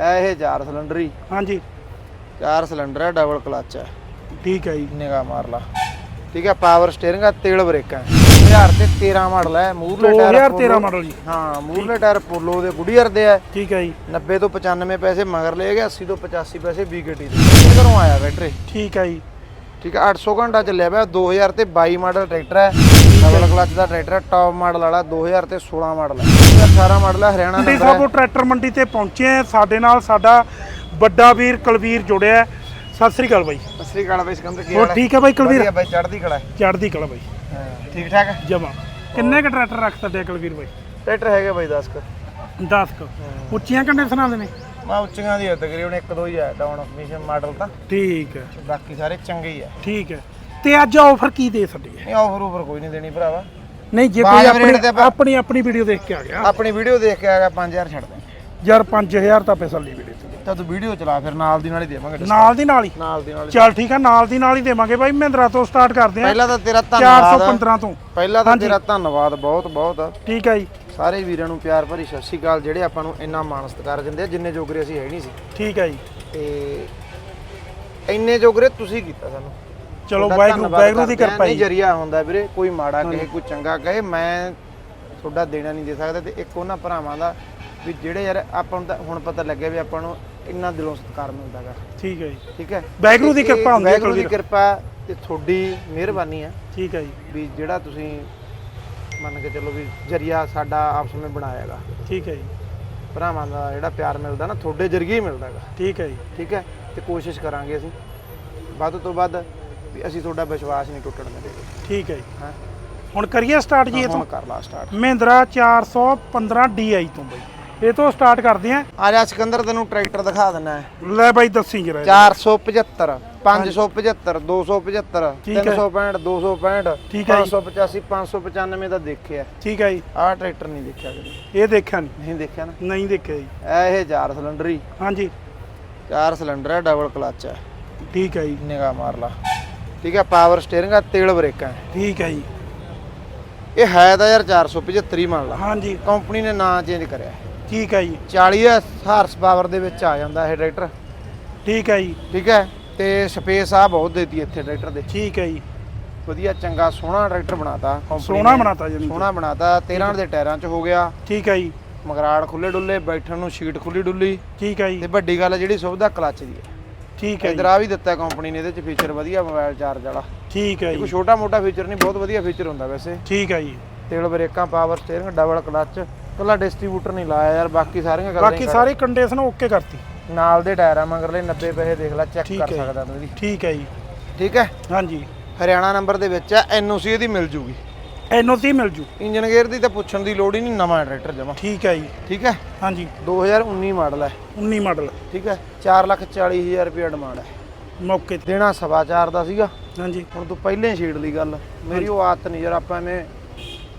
ਇਹ ਚਾਰ ਸਿਲੰਡਰ ਹੀ। ਹਾਂਜੀ। ਚਾਰ ਸਿਲੰਡਰ ਹੈ ਡਬਲ ਕਲਚ ਹੈ ਠੀਕ ਹੈ ਜੀ। ਨਿਗਾ ਮਾਰ ਲਾ। ਠੀਕ ਹੈ ਪਾਵਰ ਸਟੀਅਰਿੰਗ ਆ ਤੇਲ ਬ੍ਰੇਕਾਂ 1000 ਤੇ 13 ਮਾਡਲ ਹੈ ਮੂਰਲੇ ਟਾਇਰ 2013 Polo- ਮਾਡਲ ਜੀ। ਹਾਂ ਮੂਰਲੇ ਟਾਇਰ ਪੋਲੋ ਦੇ ਗੁੱਡੀਅਰ ਦੇ ਹੈ ਠੀਕ ਹੈ ਜੀ। 90 ਤੋਂ 95 ਪੈਸੇ ਮਗਰ ਲਏ ਗਏ 80 ਤੋਂ 85 ਪੈਸੇ BKT ਦੇ। ਘਰੋਂ ਆਇਆ ਬੈਟਰੀ। ਠੀਕ ਹੈ ਜੀ। ਠੀਕ ਹੈ 800 ਘੰਟਾ ਚੱਲਿਆ ਪਿਆ 2000 ਤੇ 22 ਮਾਡਲ ਟਰੈਕਟਰ ਹੈ ਡਬਲ ਕਲਚ ਦਾ ਟਰੈਕਟਰ ਹੈ ਟੌਪ ਮਾਡਲ ਵਾਲਾ 2000 ਤੇ 16 ਮਾਡਲ ਹੈ। 2018 ਮਾਡਲ ਹੈ ਹਰਿਆਣਾ ਨੰਬਰ ਸਾਹਿਬ ਟਰੈਕਟਰ ਮੰਡੀ ਤੇ ਪਹੁੰਚੇ ਆ ਸਾਡੇ ਨਾਲ ਸਾਡਾ ਵੱਡਾ ਵੀਰ ਕੁਲਵੀਰ ਜੁੜਿਆ ਹੈ। ਸਤਿ ਸ੍ਰੀ ਅਕਾਲ ਬਾਈ। ਸਤਿ ਸ੍ਰੀ ਅਕਾਲ ਬਾਈ ਸਿਕੰਦਰ ਕੀ ਹੋਰ ਹਾਲ ਹੈ? ਠੀਕ ਹੈ ਬਾਈ ਕੁਲਵੀਰ? ਵਧੀਆ ਬਾਈ ਚੜ੍ਹਦੀ ਕਲਾ ਹੈ। ਚੜ੍ਹਦੀ ਕਲਾ ਬਾਈ। ਹਾਂ, ਠੀਕ ਠਾਕ ਹੈ? ਜਮਾ। ਕਿੰਨੇ ਕ ਟਰੈਕਟਰ ਰੱਖ ਸਕਦੇ ਕੁਲਵੀਰ ਬਾਈ? ਟਰੈਕਟਰ ਹੈਗੇ ਬਾਈ 10 ਕ। 10 ਕ। ਉੱਚੀਆਂ ਕੰਡੀਸ਼ਨਾਂ ਦੇ ਨੇ? ਮਾ ਉੱਚੀਆਂ ਦੀ ਹੈ ਤਕਰੀਬਨ ਇੱਕ ਦੋ ਹੀ ਡਾਊਨ ਮਿਸ਼ਨ ਮਾਡਲ ਤਾਂ। ਠੀਕ ਹੈ। ਬਾਕੀ ਸਾਰੇ ਚੰਗੇ ਹੀ ਹੈ ਠੀਕ ਹੈ। ਤੇ ਅੱਜ ਆਫਰ ਕੀ ਦੇ ਸਕਦੀ ਹੈ ਨਹੀਂ ਆਫਰ ਉਫਰ ਕੋਈ ਨਹੀਂ ਦੇਣੀ ਭਰਾਵਾ। ਨਹੀਂ ਜੇ ਕੋਈ ਰੇਟ ਤੇ ਆਪਣੀ ਆਪਾਂ- ਆਪਣੀ ਆਪਣੀ ਵੀਡੀਓ ਦੇਖ ਕੇ ਆ ਗਿਆ। ਆਪਣੀ ਵੀਡੀਓ ਦੇਖ ਕੇ ਆਗਾ 5000 ਛੱਡ ਦੇ ਯਾਰ 5000 ਤਾਂ ਪੈਸਾ ਲਈ ਵੀਡੀਓ ਤੇ। ਤਾਂ ਤੂੰ ਵੀਡੀਓ ਚਲਾ ਫਿਰ ਨਾਲ ਦੀ ਨਾਲ ਹੀ ਦੇਵਾਂਗੇ discount। ਨਾਲ ਦੀ ਨਾਲ ਹੀ? ਨਾਲ ਦੀ ਨਾਲ ਹੀ। ਚੱਲ ਠੀਕ ਹੈ ਨਾਲ ਦੀ ਨਾਲ ਹੀ ਦੇਵਾਂਗੇ ਬਾਈ। ਮਹਿੰਦਰਾ ਤੋਂ ਸਟਾਰਟ ਕਰਦੇ ਆ। ਪਹਿਲਾਂ ਤਾਂ ਤੇਰਾ ਧੰਨਵਾਦ। 415 ਤੋਂ। ਪਹਿਲਾਂ ਤਾਂ ਹਾਂਜੀ। ਤੇਰਾ ਧੰਨਵਾਦ ਬਹੁਤ ਬਹੁਤ। ਠੀਕ ਹੈ ਜੀ। ਸਾਰੇ ਵੀਰਾਂ ਨੂੰ ਪਿਆਰ ਭਰੀ ਸਤਿ ਸ਼੍ਰੀ ਅਕਾਲ। ਜਿਹੜੇ ਆਪਾਂ ਨੂੰ ਇੰਨਾ ਮਾਣ ਸਤਿਕਾਰ ਦਿੰਦੇ ਆ ਜਿੰਨੇ ਜੋਗਰੇ ਅਸੀਂ ਹੈ ਨਹੀਂ ਸੀ। ਠੀਕ ਹੈ ਜੀ। ਤੇ ਇੰਨੇ ਜੋਗਰੇ ਤੁਸੀਂ ਕੀਤਾ ਸਾਨੂੰ। ਚਲੋ ਤੁਹਾਡਾ ਵਾਹਿਗੁਰੂ ਧੰਨਵਾਦ ਵਾਹਿਗੁਰੂ ਦੀ ਕਰਦੇ। ਕਿਰਪਾ ਨਹੀਂ ਜਰੀਆ ਹੁੰਦਾ ਵੀਰੇ ਕੋਈ ਮਾੜਾ ਕਹੇ ਕੋਈ ਚੰਗਾ ਕਹੇ ਮੈਂ ਤੁਹਾਡਾ ਦੇਣਾ ਨਹੀਂ ਦੇ ਸਕਦਾ ਤੇ ਇੱਕ ਉਹਨਾਂ ਭਰਾਵਾਂ ਦਾ ਵੀ ਜਿਹੜੇ ਯਾਰ ਆਪਾਂ ਨੂੰ ਤਾਂ ਹੁਣ ਪਤਾ ਲੱਗਿਆ ਵੀ ਆਪਾਂ ਨੂੰ ਇੰਨਾ ਦਿਲੋਂ ਸਤਿਕਾਰ ਮਿਲਦਾਗਾ ਠੀਕ ਹੈ ਜੀ। ਠੀਕ ਹੈ? ਵਾਹਿਗੁਰੂ ਦੀ ਇਹ- ਕਿਰਪਾ ਹੁੰਦੀ ਹੈ ਵਾਹਿਗੁਰੂ ਦੀ ਕੁਲਵੀਰ। ਕਿਰਪਾ ਤੇ ਤੁਹਾਡੀ ਮਿਹਰਬਾਨੀ ਆ ਠੀਕ ਹੈ ਜੀ। ਵੀ ਜਿਹੜਾ ਤੁਸੀਂ ਮੰਨ ਕੇ ਚੱਲੋ ਵੀ ਜਰੀਆ ਸਾਡਾ ਆਪਸ ਵਿੱਚ ਬਣਾਇਆਗਾ ਠੀਕ ਹੈ ਜੀ। ਭਰਾਵਾਂ ਦਾ ਜਿਹੜਾ ਪਿਆਰ ਮਿਲਦਾ ਨਾ ਤੁਹਾਡੇ ਜਰੀਏ ਹੀ ਮਿਲਦਾਗਾ ਠੀਕ ਹੈ ਜੀ। ਠੀਕ ਹੈ? ਤੇ ਕੋਸ਼ਿਸ਼ ਕਰਾਂਗੇ ਅਸੀਂ। ਵੱਧ ਤੋਂ ਵੱਧ ਵੀ ਅਸੀਂ ਤੁਹਾਡਾ ਵਿਸ਼ਵਾਸ ਨਹੀਂ ਟੁੱਟਣ ਦੇਵਾਂਗੇ ਠੀਕ ਹੈ ਜੀ। ਹਾਂ? ਹੁਣ ਕਰੀਏ ਸਟਾਰਟ ਜੀ ਇਹ ਹੁਣ ਤੋਂ ਕਰ ਲਾ ਸਟਾਰਟ ਮਹਿੰਦਰਾ 415 DI ਤੋਂ ਬਾਈ। ਇਹ ਤੋਂ ਸਟਾਰਟ ਕਰਦੇ ਆ ਆ ਜਾ ਸਿਕੰਦਰ ਤੈਨੂੰ ਟਰੈਕਟਰ ਦਿਖਾ ਦਿੰਨਾ ਹੈ। ਲੈ ਬਾਈ ਦੱਸੀ ਜਰਾ 475 575 275 ਠੀਕ ਹੈ। 365 265 ਠੀਕ ਹੈ ਜੀ। 585 595 ਦਾ ਦੇਖਿਆ। ਠੀਕ ਹੈ ਜੀ। ਆਹ ਟਰੈਕਟਰ ਨਹੀਂ ਦੇਖਿਆ ਕਦੇ। ਇਹ ਦੇਖਿਆ ਨਹੀਂ? ਨਹੀਂ ਦੇਖਿਆ ਨਾ। ਨਹੀਂ ਦੇਖਿਆ ਜੀ। ਇਹ ਚਾਰ ਸਿਲੰਡਰ ਹੀ। ਹਾਂਜੀ। ਚਾਰ ਸਿਲੰਡਰ ਹੈ ਡਬਲ ਕਲਚ ਹੈ। ਠੀਕ ਹੈ ਜੀ। ਨਿਗਾ ਮਾਰ ਲਾ। ਠੀਕ ਹੈ ਪਾਵਰ ਸਟੀਅਰਿੰਗ ਆ ਤੇਲ ਬ੍ਰੇਕਾਂ ਹੈ। ਠੀਕ ਹੈ ਜੀ। ਇਹ ਹੈ ਤਾਂ ਯਾਰ 475 ਹੀ ਮੰਨ ਲਾ। ਹਾਂਜੀ। ਕੰਪਨੀ ਨੇ ਨਾਂ ਚੇਂਜ ਕਰਿਆ। ਠੀਕ ਹੈ ਜੀ। 40 ਹਾਰਸ ਪਾਵਰ ਦੇ ਵਿੱਚ ਆ ਜਾਂਦਾ ਇਹ ਟਰੈਕਟਰ ਠੀਕ ਹੈ ਜੀ। ਠੀਕ ਹੈ ਤੇ ਸਪੇਸ ਆ ਬਹੁਤ ਦੇਤੀ ਇੱਥੇ ਟਰੈਕਟਰ ਦੇ। ਠੀਕ ਹੈ ਜੀ। ਵਧੀਆ ਚੰਗਾ ਸੋਹਣਾ ਟਰੈਕਟਰ ਬਣਾਤਾ ਕੰਪਨੀ ਸੋਹਣਾ ਨੇ। ਬਣਾਤਾ ਜੀ ਸੋਹਣਾ ਬਣਾਤਾ 13 ਦੇ ਟਾਇਰਾਂ 'ਚ ਹੋ ਗਿਆ। ਠੀਕ ਹੈ ਜੀ। ਮਗਰਾੜ ਖੁੱਲੇ ਡੁੱਲੇ ਬੈਠਣ ਨੂੰ ਸ਼ੀਟ ਖੁੱਲੀ ਡੁੱਲੀ। ਠੀਕ ਹੈ ਜੀ। ਤੇ ਵੱਡੀ ਗੱਲ ਜਿਹੜੀ ਸੁਵਿਧਾ ਕਲਚ ਦੀ ਹੈ ਠੀਕ ਹੈ ਇਧਰ ਆ ਵੀ ਦਿੱਤਾ ਕੰਪਨੀ ਨੇ ਇਹਦੇ 'ਚ ਫੀਚਰ ਵਧੀਆ ਮੋਬਾਈਲ ਚਾਰਜ ਵਾਲਾ। ਠੀਕ ਹੈ ਕੋਈ ਜੀ। ਛੋਟਾ ਮੋਟਾ ਫੀਚਰ ਨਹੀਂ ਬਹੁਤ ਵਧੀਆ ਫੀਚਰ ਹੁੰਦਾ ਵੈਸੇ। ਠੀਕ ਹੈ ਜੀ। ਤੇਲ ਬ੍ਰੇਕਾਂ ਪਾਵਰ ਸਟੀਅਰਿੰਗ ਡਬਲ ਕਲਚ ਕੱਲਾ ਡਿਸਟ੍ਰੀਬਿਊਟਰ ਨਹੀਂ ਲਾਇਆ ਯਾਰ ਬਾਕੀ ਸਾਰੀਆਂ ਗੱਲਾਂ ਬਾਕੀ ਸਾਰੀ ਕੰਡੀਸ਼ਨ ਓਕੇ ਕਰਤੀ। ਨਾਲ ਦੇ ਟਾਇਰਾਂ ਮਗਰਲੇ 90 ਪੈਸੇ ਦੇਖ ਲੈ ਚੈੱਕ ਕਰ। ਸਕਦਾ ਤੂੰ ਇਹਦੀ। ਠੀਕ ਹੈ ਜੀ। ਠੀਕ ਹੈ? ਹਾਂਜੀ। ਹਰਿਆਣਾ ਨੰਬਰ ਦੇ ਵਿੱਚ ਹੈ ਐਨਓਸੀ ਇਹਦੀ ਮਿਲ ਜੂਗੀ। ਐਨਓਸੀ ਮਿਲ ਜੂ। ਇੰਜਨ ਗੇਅਰ ਦੀ ਤਾਂ ਪੁੱਛਣ ਦੀ ਲੋੜ ਹੀ ਨਹੀਂ ਨਵਾਂ ਟਰੈਕਟਰ ਜਮਾ। ਠੀਕ ਹੈ ਜੀ। ਠੀਕ ਹੈ? ਹਾਂਜੀ। 2019 ਮਾਡਲ ਹੈ। 19 ਮਾਡਲ। ਠੀਕ ਹੈ? 440000 ਰੁਪਏ ਡਿਮਾਂਡ ਹੈ। ਮੌਕੇ ਤੇ। ਦੇਣਾ ਸਵਾ ਚਾਰ ਦਾ ਸੀਗਾ। ਹਾਂਜੀ। ਹੁਣ ਤੂੰ ਪਹਿਲੇ ਛੇੜ ਲਈ ਗੱਲ। ਮੇਰੀ ਉਹ ਆਦਤ ਨਹੀਂ ਯਾਰ ਆਪਾਂ ਐਵੇਂ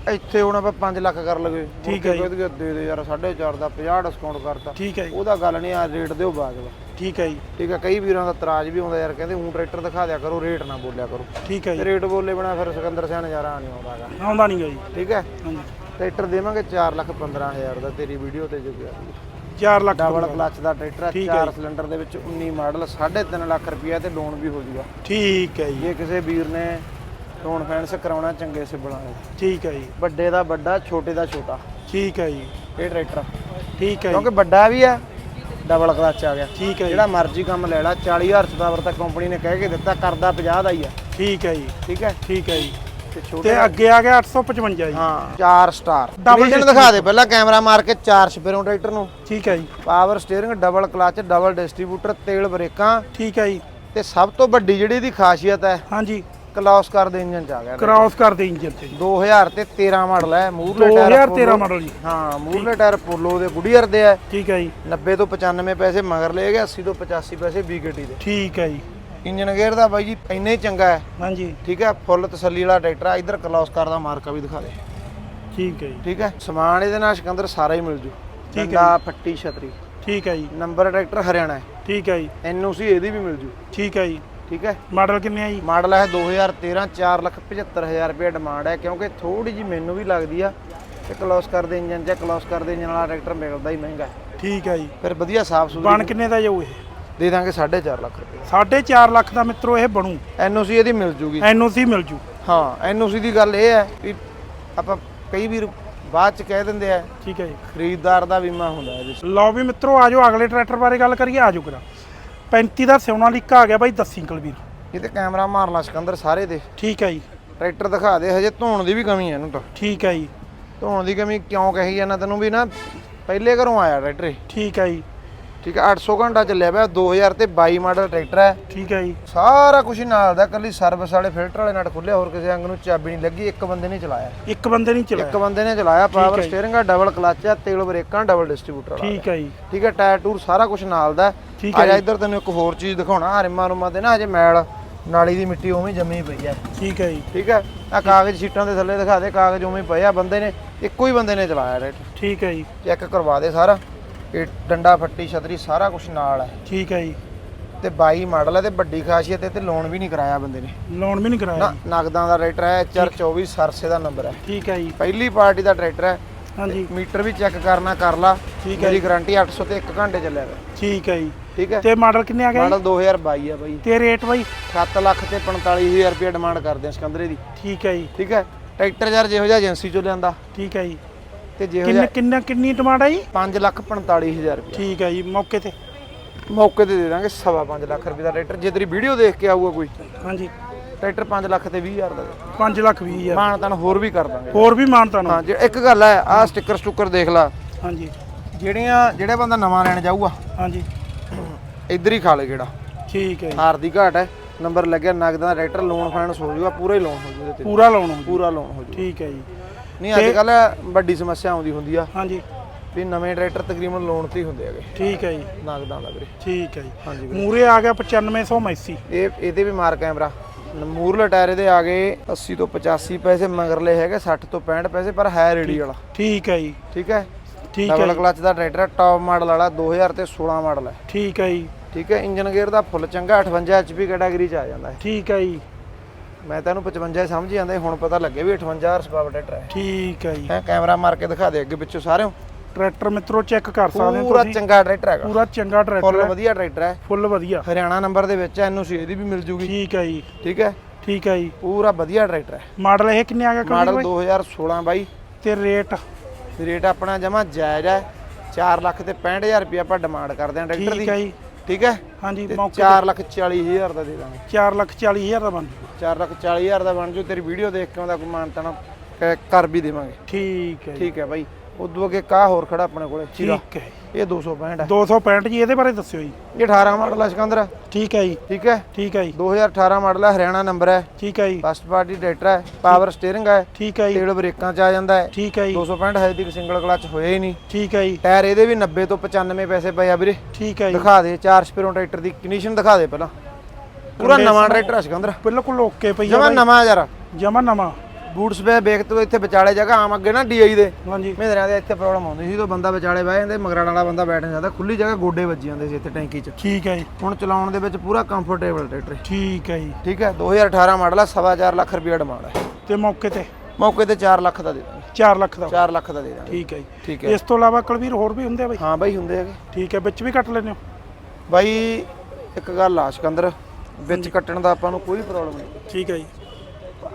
ਇੱਥੇ ਹੁਣ ਆਪਾਂ 5 ਲੱਖ ਕਰ ਲਗੇ। ਠੀਕ ਹੈ ਜੀ। ਦੇ ਦੇ ਯਾਰ 4.5 ਦਾ 50 ਡਿਸਕਾਊਂਟ ਕਰਤਾ। ਠੀਕ ਹੈ ਜੀ। ਉਹਦਾ ਗੱਲ ਨਹੀਂ ਆ ਰੇਟ ਦਿਓ ਬਾਜਵਾ ਠੀਕ ਹੈ ਜੀ। ਠੀਕ ਹੈ ਕਈ ਵੀਰਾਂ ਦਾ ਇਤਰਾਜ਼ ਵੀ ਆਉਂਦਾ ਯਾਰ ਕਹਿੰਦੇ ਹੁਣ ਟਰੈਕਟਰ ਦਿਖਾ ਦਿਆ ਕਰੋ ਰੇਟ ਨਾ ਬੋਲਿਆ ਕਰੋ। ਠੀਕ ਹੈ ਜੀ। ਰੇਟ ਬੋਲੇ ਬਣਾ ਫਿਰ ਸਿਕੰਦਰ ਸਿਆ ਨਜ਼ਾਰਾ ਨਹੀਂ ਆਉਂਦਾਗਾ ਆਉਂਦਾ ਨਹੀਂ ਗਾ ਜੀ। ਠੀਕ ਹੈ? ਹਾਂਜੀ। ਟਰੈਕਟਰ ਦੇਵਾਂਗੇ 4 ਲੱਖ 15000 ਦਾ ਤੇਰੀ ਵੀਡੀਓ ਤੇ ਜੋ ਗਿਆ 4 ਲੱਖ ਡਬਲ ਕਲਚ ਦਾ ਟਰੈਕਟਰ ਹੈ ਠੀਕ ਹੈ 4 ਸਿਲੰਡਰ ਦੇ ਵਿੱਚ 19 ਮਾਡਲ 3.5 ਲੱਖ ਰੁਪਇਆ ਤੇ ਲੋਨ ਵੀ ਹੋ ਜੂਗਾ। ਠੀਕ ਹੈ ਜੀ। ਜੇ ਕਿਸੇ ਵੀਰ ਨੇ ਲੋਨ ਫਾਈਨੈਂਸ ਕਰਾਉਣਾ ਚੰਗੇ ਸਿਬਲਾਂ ਦੇ ਠੀਕ ਹੈ ਜੀ। ਵੱਡੇ ਦਾ ਵੱਡਾ ਛੋਟੇ ਦਾ ਛੋਟਾ। ਠੀਕ ਹੈ ਜੀ। ਇਹ ਟਰੈਕਟਰ ਠੀਕ ਹੈ ਕਿਉਂਕਿ ਵੱਡਾ ਵੀ ਆ ਡਬਲ ਕਲਚ ਆ ਗਿਆ। ਠੀਕ ਹੈ ਜੀ। ਜਿਹੜਾ ਮਰਜ਼ੀ ਕੰਮ ਲੈ ਲਾ 40000 ਸਤਾਵਰ ਤੱਕ ਕੰਪਨੀ ਨੇ ਕਹਿ ਕੇ ਦਿੱਤਾ ਕਰਦਾ 50 ਦਾ ਹੀ ਆ। ਠੀਕ ਹੈ ਜੀ। ਠੀਕ ਹੈ? ਠੀਕ ਹੈ ਜੀ। ਤੇ ਛੋਟੇ ਤੇ ਅੱਗੇ ਆ ਗਿਆ 855 ਜੀ। ਹਾਂ 4 ਸਟਾਰ Double ਡਬਲ ਦਿਖਾ ਦੇ ਪਹਿਲਾਂ ਕੈਮਰਾ ਮਾਰ ਕੇ 4 ਸਪੇਰੋਂ ਟਰੈਕਟਰ ਨੂੰ। ਠੀਕ ਹੈ ਜੀ। Power steering double clutch double distributor ਤੇਲ ਬ੍ਰੇਕਾਂ। ਠੀਕ ਹੈ ਜੀ। ਤੇ ਸਭ ਤੋਂ ਵੱਡੀ ਜਿਹੜੀ ਇਹਦੀ ਖਾਸੀਅਤ ਹੈ ਹਾਂਜੀ। ਕਲੌਸ ਕਰਦੇ ਇੰਜਨ ਚ ਆ ਗਿਆ ਕ੍ਰਾਸ ਕਰਦੇ ਇੰਜਨ ਤੇ ਜੀ। 2000 ਤੇ 13 ਮਾਡਲ ਹੈ ਮੂਰਲੇ ਟਾਇਰ 2013 Polo- ਮਾਡਲ ਜੀ। ਹਾਂ ਮੂਰਲੇ ਟਾਇਰ ਪੋਲੋ ਦੇ ਗੁੱਡੀਅਰ ਦੇ ਹੈ। ਠੀਕ ਹੈ ਜੀ। 90 ਤੋਂ 95 ਪੈਸੇ ਮਗਰ ਲਏ ਗਏ 80 ਤੋਂ 85 ਪੈਸੇ BKT ਦੇ। ਠੀਕ ਹੈ ਜੀ। ਇੰਜਨ ਗੇਅਰ ਦਾ ਬਾਈ ਜੀ ਇੰਨਾ ਹੀ ਚੰਗਾ ਹੈ। ਹਾਂਜੀ। ਠੀਕ ਹੈ ਫੁੱਲ ਤਸੱਲੀ ਵਾਲਾ ਟਰੈਕਟਰ ਆ ਇਧਰ ਕਲੌਸ ਕਰਦਾ ਮਾਰਕਾ ਵੀ ਦਿਖਾ ਦੇ। ਠੀਕ ਹੈ ਜੀ। ਠੀਕ ਹੈ ਸਮਾਨ ਇਹਦੇ ਨਾਲ ਸਿਕੰਦਰ ਸਾਰਾ ਹੀ ਮਿਲ ਜੂ। ਠੀਕ ਹੈ ਫੱਟੀ ਛਤਰੀ। ਠੀਕ ਹੈ ਜੀ। ਨੰਬਰ ਟਰੈਕਟਰ ਹਰਿਆਣਾ ਹੈ। ਠੀਕ ਹੈ ਜੀ। ਐਨਓਸੀ ਇਹਦੀ ਵੀ ਮਿਲ ਜੂ। ਠੀਕ ਹੈ ਜੀ। ਠੀਕ ਹੈ? ਮਾਡਲ ਕਿੰਨੇ ਆ ਜੀ? ਮਾਡਲ ਹੈ 2013 475000 ਰੁਪਏ ਡਿਮਾਂਡ ਹੈ ਕਿਉਂਕਿ ਥੋੜੀ ਜੀ ਮੈਨੂੰ ਵੀ ਲੱਗਦੀ ਆ ਕਿ ਕਲੌਸ ਕਰਦੇ ਇੰਜਨ ਜਾਂ ਕਲੌਸ ਕਰਦੇ ਇੰਜਨ ਵਾਲਾ ਟਰੈਕਟਰ ਮਿਲਦਾ ਹੀ ਮਹਿੰਗਾ ਹੈ। ਠੀਕ ਹੈ ਜੀ। ਫਿਰ ਵਧੀਆ ਸਾਫ਼ ਬਣ ਸੁਥਰੀ ਕਿੰਨੇ ਦਾ ਜਾਊ ਇਹ? ਦੇ ਦਾਂਗੇ 4.5 ਲੱਖ ਰੁਪਏ। 4.5 ਲੱਖ ਦਾ ਮਿੱਤਰੋ ਇਹ ਬਣੂ। ਐਨਓਸੀ ਇਹਦੀ ਮਿਲ ਜੂਗੀ। ਐਨਓਸੀ ਮਿਲ ਜੂ। ਹਾਂ ਐਨਓਸੀ ਦੀ ਗੱਲ ਇਹ ਹੈ ਵੀ ਆਪਾਂ ਕਈ ਵੀਰ ਬਾਅਦ ਚ ਕਹਿ ਦਿੰਦੇ ਆ ਠੀਕ ਹੈ ਜੀ। ਖਰੀਦਦਾਰ ਦਾ ਬੀਮਾ ਹੁੰਦਾ 'ਚ ਲਓ ਵੀ ਮਿੱਤਰੋ ਆਜੋ ਅਗਲੇ ਟਰੈਕਟਰ ਬਾਰੇ ਗੱਲ ਕਰੀਏ ਆਜੋ ਕਰਾ 35 ਦਾ ਸੋਨਾਲੀਕਾ ਆ ਗਿਆ ਬਾਈ ਦੱਸੀ ਕੁਲਵੀਰ। ਇਹ ਤੇ ਕੈਮਰਾ ਮਾਰ ਲਾ ਸਿਕੰਦਰ ਸਾਰੇ ਦੇ। ਠੀਕ ਹੈ ਜੀ। ਟਰੈਕਟਰ ਦਿਖਾ ਦੇ ਹਜੇ ਧੋਣ ਦੀ ਵੀ ਕਮੀ ਹੈ ਇਹਨੂੰ ਤਾਂ। ਠੀਕ ਹੈ ਜੀ। ਧੋਣ ਦੀ ਕਮੀ ਕਿਉਂ ਕਹੀ ਜਾਂਦਾ ਤੈਨੂੰ ਵੀ ਨਾ ਪਹਿਲੇ ਘਰੋਂ ਆਇਆ ਟਰੈਕਟਰ ਇਹ। ਠੀਕ ਹੈ ਜੀ। ਠੀਕ ਹੈ 800 ਘੰਟਾ ਚੱਲਿਆ ਪਿਆ 2000 ਤੇ 22 ਮਾਡਲ ਟਰੈਕਟਰ ਹੈ। ਠੀਕ ਹੈ ਜੀ। ਸਾਰਾ ਕੁਝ ਨਾਲ ਦਾ ਕੱਲੀ ਸਰਵਿਸ ਵਾਲੇ ਫਿਲਟਰ ਵਾਲੇ ਨਟ ਖੁੱਲੇ ਹੋਰ ਕਿਸੇ ਅੰਗ ਨੂੰ ਚਾਬੀ ਨਹੀਂ ਲੱਗੀ ਇੱਕ ਬੰਦੇ ਨੇ ਚਲਾਇਆ। ਇੱਕ ਬੰਦੇ ਨਹੀਂ ਇੱਕ ਚਲਾਇਆ ਬੰਦੇ ਨੇ ਚਲਾਇਆ ਪਾਵਰ। ਸਟੀਅਰਿੰਗ ਆ ਡਬਲ ਕਲਚ ਆ ਤੇਲ ਬ੍ਰੇਕਾਂ ਡਬਲ ਡਿਸਟ੍ਰੀਬਿਊਟਰ ਵਾਲਾ ਠੀਕ ਹੈ ਜੀ। ਠੀਕ ਹੈ ਟਾਇਰ ਟੂਰ ਸਾਰਾ ਕੁਝ ਨਾਲ ਦਾ। ਠੀਕ ਆ ਹੈ ਜਾ ਜੀ। ਇੱਧਰ ਤੈਨੂੰ ਇੱਕ ਹੋਰ ਚੀਜ਼ ਦਿਖਾਉਣਾ ਆ ਰਿਮਾਂ ਰੁਮਾਂ ਤੇ ਨਾ ਅਜੇ ਮੈਲ ਨਾਲੀ ਦੀ ਮਿੱਟੀ ਉਵੇਂ ਹੀ ਜੰਮੀ ਪਈ ਆ ਠੀਕ ਹੈ ਜੀ। ਠੀਕ ਹੈ? ਆ ਕਾਗਜ਼ ਸ਼ੀਟਾਂ ਦੇ ਥੱਲੇ ਦਿਖਾ ਦੇ ਕਾਗਜ਼ ਉਵੇਂ ਹੀ ਪਏ ਆ ਬੰਦੇ ਨੇ ਇੱਕੋ ਹੀ ਬੰਦੇ ਨੇ ਚਲਾਇਆ ਟਰੈਕਟਰ ਠੀਕ ਹੈ ਜੀ। ਚੈੱਕ ਕਰਵਾ ਦੇ ਸਾਰਾ ਇਹ ਡੰਡਾ ਫੱਟੀ ਛਤਰੀ ਸਾਰਾ ਕੁਝ ਨਾਲ ਹੈ। ਠੀਕ ਹੈ ਜੀ। ਤੇ 22 ਮਾਡਲ ਹੈ ਤੇ ਵੱਡੀ ਖਾਸੀਅਤ ਇਹ ਤੇ ਲੋਨ ਵੀ ਨਹੀਂ ਕਰਾਇਆ ਬੰਦੇ ਨੇ। ਲੋਨ ਵੀ ਨਹੀਂ ਕਰਾਇਆ ਨਗਦਾਂ ਦਾ ਟਰੈਕਟਰ ਹੈ HR24 ਸਰਸੇ ਦਾ ਨੰਬਰ ਹੈ। ਠੀਕ ਹੈ ਜੀ। ਪਹਿਲੀ ਪਾਰਟੀ ਦਾ ਟਰੈਕਟਰ ਹੈ। ਹਾਂਜੀ। ਮੀਟਰ ਵੀ ਚੈੱਕ ਕਰਨਾ ਕਰ ਲਾ। ਠੀਕ ਹੈ ਮੇਰੀ ਗਾਰੰਟੀ 800 ਤੇ 1 ਘੰਟੇ ਚੱਲਿਆ ਠੀਕ ਹੈ ਜੀ। ਠੀਕ ਹੈ। ਤੇ ਮਾਡਲ ਕਿੰਨੇ ਆ ਜੀ? ਮਾਡਲ 2022 ਆ ਬਾਈ। ਤੇ ਰੇਟ ਬਾਈ? 7 ਲੱਖ ਤੇ 45000 ਰੁਪਏ ਡਿਮਾਂਡ ਕਰਦੇ ਆ ਸਿਕੰਦਰੇ ਦੀ। ਠੀਕ ਹੈ ਜੀ। ਠੀਕ ਹੈ। ਟਰੈਕਟਰ ਯਾਰ ਜਿਹੋ ਜਿਹਾ ਏਜੰਸੀ ਚੋਂ ਲਿਆਂਦਾ। ਠੀਕ ਹੈ ਜੀ। ਤੇ ਜਿਹੋ ਜਿਹਾ ਕਿੰਨਾ ਕਿੰਨੀ ਡਿਮਾਂਡ ਹੈ ਜੀ? 5 ਲੱਖ 45000 ਰੁਪਏ। ਠੀਕ ਹੈ ਜੀ ਮੌਕੇ ਤੇ। ਮੌਕੇ ਤੇ ਦੇ ਦਾਂਗੇ ਸਵਾ 5 ਲੱਖ ਰੁਪਏ ਦਾ ਟਰੈਕਟਰ। ਜੇ ਤੇਰੀ ਵੀਡੀਓ ਦੇਖ ਕੇ ਆਊਗਾ ਕੋਈ। ਹਾਂਜੀ। ਟਰੈਕਟਰ 5 ਲੱਖ ਤੇ 20000 ਦਾ ਦੇ। 5 ਲੱਖ 20 ਹਜ਼ਾਰ। ਮਾਨ ਤਾਂ ਹੋਰ ਵੀ ਕਰ ਦਾਂਗੇ। ਹੋਰ ਵੀ ਮਾਨਤਾ ਨੂੰ ਹਾਂ ਜੇ ਇੱਕ ਗੱਲ ਹੈ ਆਹ ਸਟicker ਸਟੁੱਕਰ ਦੇਖ ਲਾ। ਹਾਂਜੀ। ਜਿਹੜੀਆਂ ਜਿਹੜੇ ਬੰਦਾ ਨਵਾਂ ਲੈਣ ਜਾਊਗਾ। ਹਾਂਜੀ। ਇੱਧਰ ਹੀ ਖਾ ਲੇ ਕਿਹੜਾ ਠੀਕ ਹੈ ਜੀ। ਹਾਰ ਦੀ ਘਾਟ ਹੈ। ਨੰਬਰ ਲੱਗਿਆ ਨਗਦ ਦਾ ਟਰੈਕਟਰ ਲੋਨ ਫਾਈਨੈਂਸ ਹੋ ਜਾਊਗਾ ਪੂਰਾ ਹੀ ਲੋਨ ਹੋ ਜਾਊਗਾ ਤੇ ਪੂਰਾ ਲਾਉਣਾ ਪੂਰਾ ਲੋਨ ਹੋ ਜਾਊਗਾ ਠੀਕ ਹੈ ਜੀ। ਨਹੀਂ ਅੱਜ ਕੱਲ ਵੱਡੀ ਸਮੱਸਿਆ ਆਉਂਦੀ ਹੁੰਦੀ ਆ। ਹਾਂਜੀ। ਵੀ ਨਵੇਂ ਟਰੈਕਟਰ ਤਕਰੀਬਨ ਲੋਨ ਤੇ ਹੀ ਹੁੰਦੇ ਹੈਗੇ। ਠੀਕ ਹੈ ਜੀ। ਨਗਦਾਂ ਦਾ ਵੀਰੇ। ਠੀਕ ਹੈ ਜੀ। ਹਾਂਜੀ ਵੀਰੇ। ਮੂਰੇ ਆ ਗਿਆ 9500 ਮੈਸੀ। ਇਹ ਇਹਦੇ ਵੀ ਮਾਰ ਕੈਮਰਾ ਮੂਰਲੇ ਟਾਇਰ ਇਹਦੇ ਆ ਗਏ 80 ਤੋਂ 85 ਪੈਸੇ ਮਗਰਲੇ ਹੈਗੇ 60 ਤੋਂ 65 ਪੈਸੇ ਪਰ ਹੈ ਰੇਡੀ ਵਾਲਾ। ਠੀਕ ਹੈ ਜੀ। ਠੀਕ ਹੈ? ਠੀਕ ਹੈ ਡਬਲ ਜੀ, ਕਲਚ ਦਾ ਟਰੈਕਟਰ ਟੌਪ ਮਾਡਲ ਵਾਲਾ 2000 ਤੇ 16 ਮਾਡਲ ਹੈ। ਠੀਕ ਹੈ ਜੀ। ਠੀਕ ਹੈ ਇੰਜਨ ਗੇਅਰ ਦਾ ਫੁੱਲ ਚੰਗਾ 58 ਐਚਪੀ ਕੈਟਾਗਰੀ ਚ ਆ ਜਾਂਦਾ ਹੈ। ਠੀਕ ਹੈ ਜੀ। ਮੈਂ ਤੈਨੂੰ 55 ਸਮਝ ਜਾਂਦਾ ਹੁਣ ਪਤਾ ਲੱਗੇ ਵੀ 58 ਹਰਸਪਾਵਰ ਟਰੈਕਟਰ ਹੈ। ਠੀਕ ਹੈ ਜੀ। ਹੈ ਕੈਮਰਾ ਮਾਰ ਕੇ ਦਿਖਾ ਦੇ ਅੱਗੇ ਪਿੱਛੋਂ ਸਾਰਿਆਂ ਟਰੈਕਟਰ ਮਿੱਤਰੋ ਚੈੱਕ ਕਰ ਸਕਦੇ ਹੋ ਪੂਰਾ ਚੰਗਾ ਟਰੈਕਟਰ ਹੈਗਾ। ਪੂਰਾ ਚੰਗਾ ਫੁੱਲ ਟਰੈਕਟਰ ਹੈ। ਵਧੀਆ ਟਰੈਕਟਰ ਹੈ। ਫੁੱਲ ਵਧੀਆ। ਹਰਿਆਣਾ ਨੰਬਰ ਦੇ ਵਿੱਚ ਐਨਓਸੀ ਇਹਦੀ ਵੀ ਮਿਲ ਜੂਗੀ। ਠੀਕ ਹੈ ਜੀ। ਠੀਕ ਹੈ। ਠੀਕ ਹੈ ਜੀ। ਪੂਰਾ ਵਧੀਆ ਟਰੈਕਟਰ ਹੈ। ਮਾਡਲ ਇਹ ਕਿੰਨੇ ਆ ਗਿਆ ਮਾਡਲ ਬਾਈ? 2016 ਬਾਈ। ਤੇ ਰੇਟ? ਰੇਟ ਆਪਣਾ ਜਮਾ ਜਾਇਜ਼ ਹੈ। 4 ਲੱਖ ਤੇ 65000 ਰੁਪਏ ਆਪਾਂ ਡਿਮਾਂਡ ਕਰਦੇ ਹਾਂ ਟਰੈਕਟਰ ਠੀਕ ਦੀ। ਹੈ ਜੀ। ਠੀਕ ਹੈ? ਹਾਂਜੀ ਤੇ ਮੌਕੇ 4 ਲੱਖ 40000 ਦਾ ਦੇ ਦਾਂਗੇ। 4 ਲੱਖ 40 ਹਜ਼ਾਰ ਦਾ ਬਣ ਜੂ। 4 ਲੱਖ 40000 ਦਾ ਬਣ ਜੂ ਤੇਰੀ ਵੀਡੀਓ ਦੇਖ ਕੇ ਉਹਦਾ ਕੋਈ ਮਾਨਤਾਣਾ ਕਰ ਵੀ ਦੇਵਾਂਗੇ। ਠੀਕ ਹੈ ਠੀਕ ਹੈ ਬਾਈ। ਉਦੋਂ ਅੱਗੇ ਕਾ ਹੋਰ ਖੜਾ ਆਪਣੇ ਕੋਲੇ ਚੀਰਾ। ਠੀਕ ਹੈ ਇਹ 265 ਹੈ। 265 ਜੀ ਇਹਦੇ ਬਾਰੇ ਦੱਸਿਓ ਜੀ। ਇਹ 18 ਮਾਡਲ ਹੈ ਸਿਕੰਦਰ। ਠੀਕ ਹੈ ਜੀ। ਠੀਕ ਹੈ? ਠੀਕ ਹੈ ਜੀ। 2018 ਮਾਡਲ ਹੈ ਹਰਿਆਣਾ ਨੰਬਰ ਹੈ। ਠੀਕ ਹੈ ਜੀ। ਫਸਟ ਪਾਰਟੀ ਟਰੈਕਟਰ ਹੈ ਪਾਵਰ ਸਟੀਅਰਿੰਗ ਹੈ। ਠੀਕ ਹੈ ਜੀ। ਤੇਲ ਬ੍ਰੇਕਾਂ ਚ ਆ ਜਾਂਦਾ ਹੈ। ਠੀਕ ਹੈ ਜੀ। 265 ਹਜੇ ਤੱਕ ਸਿੰਗਲ ਕਲਚ ਹੋਇਆ ਹੀ ਨਹੀਂ। ਠੀਕ ਹੈ ਜੀ। ਟਾਇਰ ਇਹਦੇ ਵੀ 90 ਤੋਂ 95 ਪੈਸੇ ਪਏ ਆ ਵੀਰੇ। ਠੀਕ ਹੈ ਜੀ। ਦਿਖਾ ਦੇ ਚਾਰ ਸਪੀਰੋਂ ਟਰੈਕਟਰ ਦੀ ਕੰਡੀਸ਼ਨ ਦਿਖਾ ਦੇ ਪਹਿਲਾਂ। ਪੂਰਾ ਨਵਾਂ ਟਰੈਕਟਰ ਹੈ ਸਿਕੰਦਰ। ਬਿਲਕੁਲ ਓਕੇ ਪਈ ਜਮਾ ਨਵਾਂ ਯਾਰ। ਜਮਾ ਨਵਾਂ। ਬੂਟਸ ਪੇ ਵੇਖ ਤੂੰ ਇੱਥੇ ਵਿਚਾਲੇ ਜਗ੍ਹਾ ਆਮ ਅੱਗੇ ਨਾ ਡੀਆਈ ਦੇ। ਹਾਂਜੀ। ਮਹਿੰਦਰਿਆਂ ਦੇ ਇੱਥੇ ਪ੍ਰੋਬਲਮ ਆਉਂਦੀ ਸੀ ਜਦੋਂ ਬੰਦਾ ਵਿਚਾਲੇ ਬਹਿ ਜਾਂਦੇ ਮਗਰਾਣ ਵਾਲਾ ਬੰਦਾ ਬੈਠ ਨਹੀਂ ਸਕਦਾ ਖੁੱਲੀ ਜਗ੍ਹਾ ਗੋਡੇ ਵੱਜੀ ਜਾਂਦੇ ਸੀ ਇੱਥੇ ਟੈਂਕੀ 'ਚ। ਠੀਕ ਹੈ ਜੀ। ਹੁਣ ਚਲਾਉਣ ਦੇ ਵਿੱਚ ਪੂਰਾ ਕੰਫਰਟੇਬਲ ਟਰੈਕਟਰ। ਹੈ। ਠੀਕ ਹੈ ਜੀ। ਠੀਕ ਹੈ 2018 ਮਾਡਲ ਹੈ ਸਵਾ ਚਾਰ ਲੱਖ ਰੁਪਏ ਡਿਮਾਂਡ ਹੈ। ਤੇ ਮੌਕੇ ਤੇ? ਮੌਕੇ ਤੇ 4 ਲੱਖ ਦਾ ਦੇ ਦਾਂਗੇ। 4 ਲੱਖ ਦਾ। 4 ਲੱਖ ਦਾ ਦੇ ਦਾਂਗੇ। ਠੀਕ ਹੈ ਜੀ। ਠੀਕ ਹੈ। ਇਸ ਤੋਂ ਇਲਾਵਾ ਕਲਵੀਰ ਹੋਰ ਵੀ ਹੁੰਦੇ ਆ ਬਾਈ? ਹਾਂ ਬਾਈ ਹੁੰਦੇ ਹੈਗੇ। ਠੀਕ ਹੈ ਵਿੱਚ ਵੀ ਕੱਟ ਲੈਂਦੇ ਹੋ? ਬਾਈ ਇੱਕ ਗੱਲ ਆ ਸਿਕੰਦਰ ਵਿੱਚ ਕੱਟਣ ਦਾ ਆਪਾਂ ਨੂੰ ਕੋਈ ਪ੍ਰੋਬਲਮ ਨਹੀਂ। ਠੀਕ ਹੈ ਜੀ।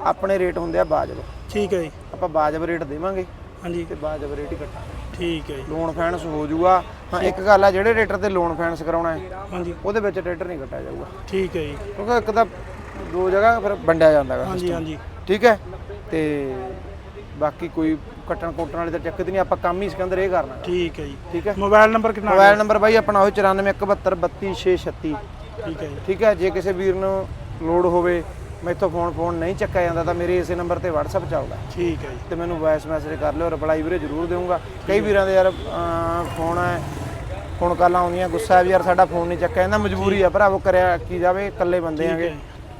ਆਪਣੇ ਰੇਟ ਹੁੰਦੇ ਆ ਵਾਜਬ ਠੀਕ ਹੈ ਜੀ। ਆਪਾਂ ਵਾਜਬ ਰੇਟ ਦੇਵਾਂਗੇ। ਹਾਂਜੀ। ਤੇ ਵਾਜਬ ਰੇਟ ਹੀ ਕੱਟਾਂਗੇ। ਠੀਕ ਹੈ ਜੀ। ਲੋਨ ਫਾਈਨੈਂਸ ਹੋ ਜਾਊਗਾ। ਹਾਂ ਇੱਕ ਗੱਲ ਆ ਜਿਹੜੇ ਰੇਟਰ ਤੇ ਲੋਨ ਫਾਈਨੈਂਸ ਕਰਾਉਣਾ ਹੈ ਹਾਂਜੀ। ਉਹਦੇ ਵਿੱਚ ਟਰੈਕਟਰ ਨਹੀਂ ਕੱਟਿਆ ਜਾਊਗਾ। ਠੀਕ ਹੈ ਜੀ। ਕਿਉਂਕਿ ਇੱਕ ਤਾਂ ਦੋ ਜਗ੍ਹਾ ਫਿਰ ਵੰਡਿਆ ਜਾਂਦਾ ਹੈਗਾ ਹਾਂਜੀ ਹਾਂਜੀ। ਠੀਕ ਹੈ? ਤੇ ਬਾਕੀ ਕੋਈ ਕੱਟਣ ਕੋਟਣ ਵਾਲੀ ਤਾਂ ਚੱਕਰ ਨਹੀਂ ਆਪਾਂ ਕੰਮ ਹੀ ਸਿਕੰਦਰ ਇਹ ਕਰਨਾ। ਠੀਕ ਹੈ ਜੀ। ਠੀਕ ਹੈ? ਮੋਬਾਈਲ ਨੰਬਰ ਕਿੰਨਾ ਮੋਬਾਈਲ ਨੰਬਰ ਬਾਈ ਆਪਣਾ ਉਹ 9417232636 ਠੀਕ ਹੈ ਜੀ। ਠੀਕ ਹੈ? ਜੇ ਕਿਸੇ ਵੀਰ ਨੂੰ ਲੋਡ ਹੋਵੇ ਮੈਥੋਂ ਫੋਨ ਫੋਨ ਨਹੀਂ ਚੱਕਿਆ ਜਾਂਦਾ ਤਾਂ ਮੇਰੇ ਇਸੇ ਨੰਬਰ ਤੇ WhatsApp ਚੱਲਦਾ। ਠੀਕ ਹੈ ਜੀ। ਤੇ ਮੈਨੂੰ ਵਾਇਸ ਮੈਸੇਜ ਕਰ ਲਿਓ ਰਿਪਲਾਈ ਵੀਰੇ ਜ਼ਰੂਰ ਦੇਵਾਂਗਾ ਕਈ ਵੀਰਾਂ ਦੇ ਯਾਰ ਫੋਨ ਹੈ ਫੋਨ ਕਾਲਾਂ ਆਉਂਦੀਆਂ ਗੁੱਸਾ ਵੀ ਯਾਰ ਸਾਡਾ ਫੋਨ ਨਹੀਂ ਚੱਕਿਆ ਜਾਂਦਾ ਮਜਬੂਰੀ ਆ ਭਰਾਵੋ ਕਰਿਆ ਕੀ ਜਾਵੇ ਇਕੱਲੇ ਬੰਦੇ ਆਂਗੇ।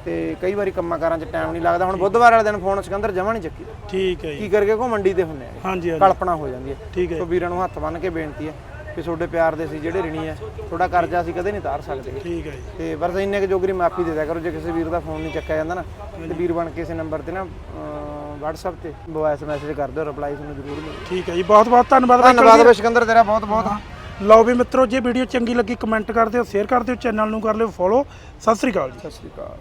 ਤੇ ਕਈ ਵਾਰੀ ਕੰਮਾਂ ਕਾਰਾਂ 'ਚ ਟਾਈਮ ਨਹੀਂ ਲੱਗਦਾ ਹੁਣ ਬੁੱਧਵਾਰ ਵਾਲੇ ਦਿਨ ਫੋਨ ਸਿਕੰਦਰ ਜਮਾ ਨਹੀਂ ਚੱਕੀ। ਠੀਕ ਹੈ ਜੀ। ਕੀ ਕਰਕੇ ਕੋ ਮੰਡੀ ਤੇ ਹੁੰਨੇ ਆ। ਹਾਂਜੀ ਹਾਂਜੀ। ਕਲਪਨਾ ਹੋ ਜਾਂਦੀ ਹੈ। ਠੀਕ ਹੈ ਸੋ ਵੀਰਾਂ ਨੂੰ ਹੱਥ ਬੰਨ ਕੇ ਬੇਨਤੀ ਹੈ। ਕਿ ਤੁਹਾਡੇ ਪਿਆਰ ਦੇ ਸੀ ਜਿਹੜੇ ਰਿਣੀ ਹੈ ਤੁਹਾਡਾ ਕਰਜ਼ਾ ਅਸੀਂ ਕਦੇ ਨਹੀਂ ਤਾਰ ਸਕਦੇ। ਠੀਕ ਹੈ ਜੀ। ਤੇ ਬਸ ਇੰਨੇ ਕੁ ਜੋਗਰੀ ਮਾਫੀ ਦੇ ਦਿਆ ਕਰੋ ਜੇ ਕਿਸੇ ਵੀਰ ਦਾ ਫੋਨ ਨਹੀਂ ਚੱਕਿਆ ਜਾਂਦਾ ਨਾ ਤੇ ਵੀਰ ਬਣ ਕੇ ਇਸੇ ਨੰਬਰ ਤੇ ਨਾ WhatsApp ਤੇ ਵੌਇਸ ਮੈਸੇਜ ਕਰ ਦਿਓ ਰਿਪਲਾਈ ਤੁਹਾਨੂੰ ਜ਼ਰੂਰ ਮਿਲੂ। ਠੀਕ ਹੈ ਜੀ ਬਹੁਤ ਬਹੁਤ ਧੰਨਵਾਦ ਬਾਈ ਧੰਨਵਾਦ ਬਈ ਸਿਕੰਦਰ ਤੇਰਾ ਬਹੁਤ ਬਹੁਤ। ਲਓ ਵੀ ਮਿੱਤਰੋ ਜੇ ਵੀਡੀਓ ਚੰਗੀ ਲੱਗੀ ਕਮੈਂਟ ਕਰ ਦਿਓ ਸ਼ੇਅਰ ਕਰ ਦਿਓ ਚੈਨਲ ਨੂੰ ਕਰ ਲਿਓ ਫੋਲੋ ਸਤਿ ਸ੍ਰੀ ਅਕਾਲ ਜੀ। ਸਤਿ ਸ਼੍ਰੀ ਅਕਾਲ।